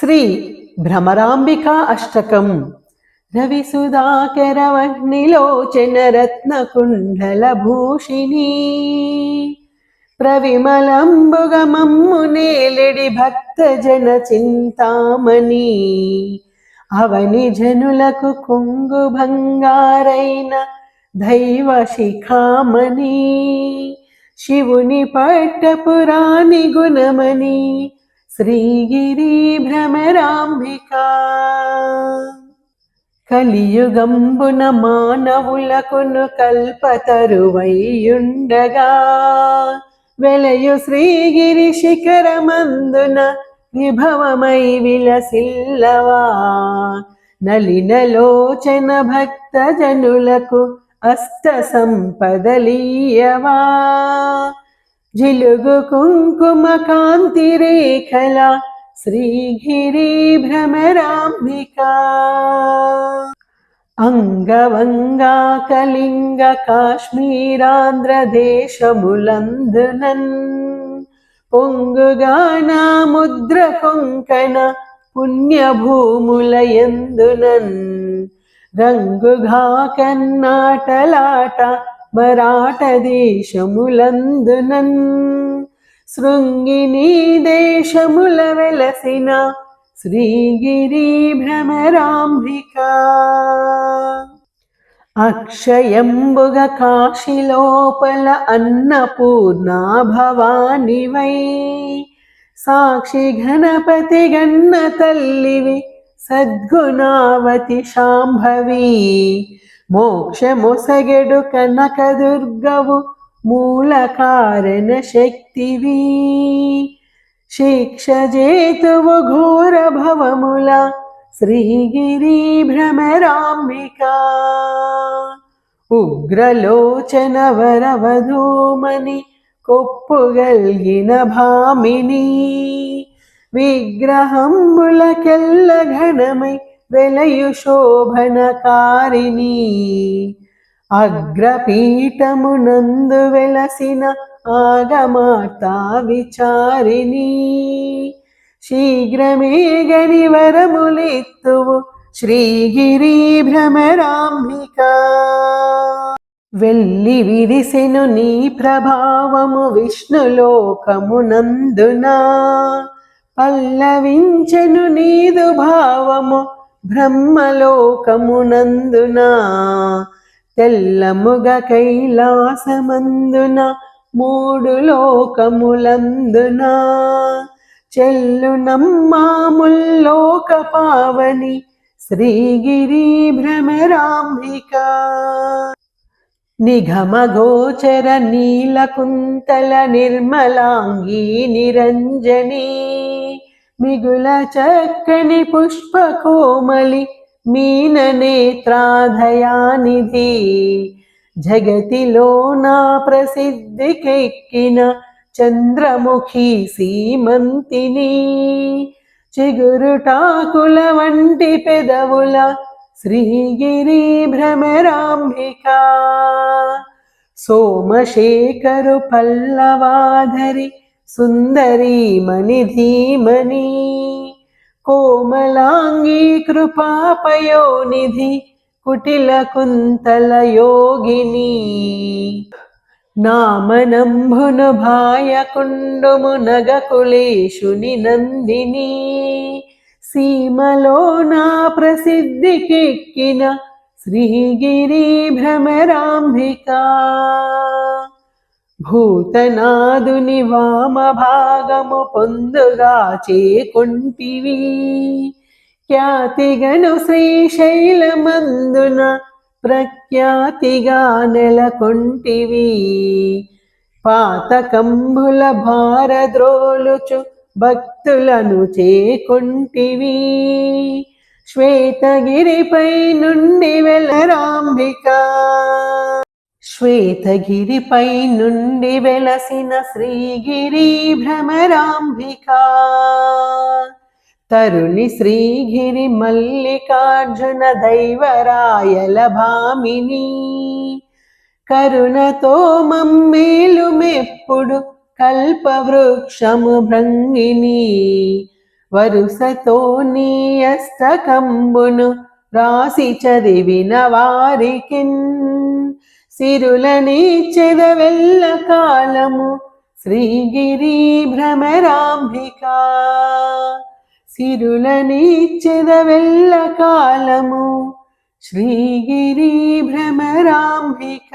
శ్రీ భ్రమరాంబికా అష్టకం. రవి సుధాకరవహ్నిలోచన రత్న కుండల భూషిణి. ప్రవిమలంబుగమమ్ము నేలిడి భక్త జన చింతామణి. అవని జనులకు కొంగు భంగారైన దైవ శిఖామణి. శివుని పట్టపురాణి గుణమణి శ్రీగిరి భ్రమరాంబిక కలియుగంబున మానవులకును కల్పతరువైయుండగా వెలయు శ్రీగిరి శిఖరమందున విభవమై విలసిల్లవా. నలినలోచన భక్త జనులకు అష్ట సంపదలీయవా జిలుగు కుంకుమ కాంతి రేఖల శ్రీగిరి భ్రమరాంబిక. అంగవంగా కళింగ కాశ్మీరాంధ్ర దేశములందునన్ పొంగుగా ముద్ర కొంకణ పుణ్యభూములయందునన్. రంగుగా కన్నాటలాట దేశములందునన్ శృంగిని దేశముల వెలసిన శ్రీగిరి భ్రమరాంభిక. అక్షయంబుగ కాశిలోపల అన్నపూర్ణా భవాని వై సాక్షి గణపతి గన్న తల్లివి సద్గుణావతి శాంభవి. మోక్షము సగెడు కనకదుర్గవు మూల కారణ శక్తివి. శిక్ష జేతువు ఘోర భవముల శ్రీగిరి భ్రమరాంబిక. ఉగ్రలోచన వరవధూమని కొప్పుగల్గిన భామిని. విగ్రహంబులకెల్ల ఘనమై వెలయు శోభనకారిణి. అగ్రపీఠమునందు వెలసిన ఆగమాతా విచారిణి. శీఘ్రమే గని వరములిత్తువు శ్రీగిరి భ్రమరాంబిక వెళ్ళి విరిసెను నీ ప్రభావము విష్ణులోకమునందునా పల్లవించెను నీదు భావము బ్రహ్మలోకమునందున తెల్లముగ కైలాసమందున మూడు లోకములందున. చెల్లు నమ్మాముల్లోక పావని శ్రీగిరి భ్రమరాంబిక. నిఘమగోచర నీలకుంతల నిర్మలాంగీ నిరంజనీ. మిగుల చక్కని పుష్పకోమలి మీననేత్రాధయానిధి. జగతిలో నా ప్రసిద్ధికెక్కిన చంద్రముఖి సీమంతిని. చిగురుటాకుల వంటి పెదవుల శ్రీగిరి భ్రమరాంబిక. సోమశేఖరు పల్లవాధరి సుందరీ మణిధీమణి కోమలాంగీ కృపాపయోనిధి కుటిల కుంతల యోగిని. నామనంభును భాయకుండుము నగకులేశుని నందిని. సీమలో నా ప్రసిద్ధికెక్కిన శ్రీగిరి భ్రమరాంభికా. భూతనాదుని వామ భాగము పొందుగా చేకుంటివి. ఖ్యాతిగను శ్రీశైలమందున ప్రఖ్యాతిగా నెలకొంటివి. పాతకంబుల భారద్రోలుచు భక్తులను చేకుంటివి. శ్వేతగిరిపై నుండి వెలరాంబిక శ్వేతగిరిపై నుండి వెలసిన శ్రీగిరి భ్రమరాంబిక తరుణి శ్రీగిరి మల్లికార్జున దైవరాయల భామిని. కరుణతో మమ్మేలు మెప్పుడు కల్పవృక్షము భృంగిని. వరుసతో నీ అష్టకంబును రాసి చదివిన వారికిన్. సిరులని చెదవెల్ల కాలము శ్రీగిరి భ్రమరాంభిక. సిరులని చెదవెల్ల కాలము శ్రీగిరి భ్రమరాంబిక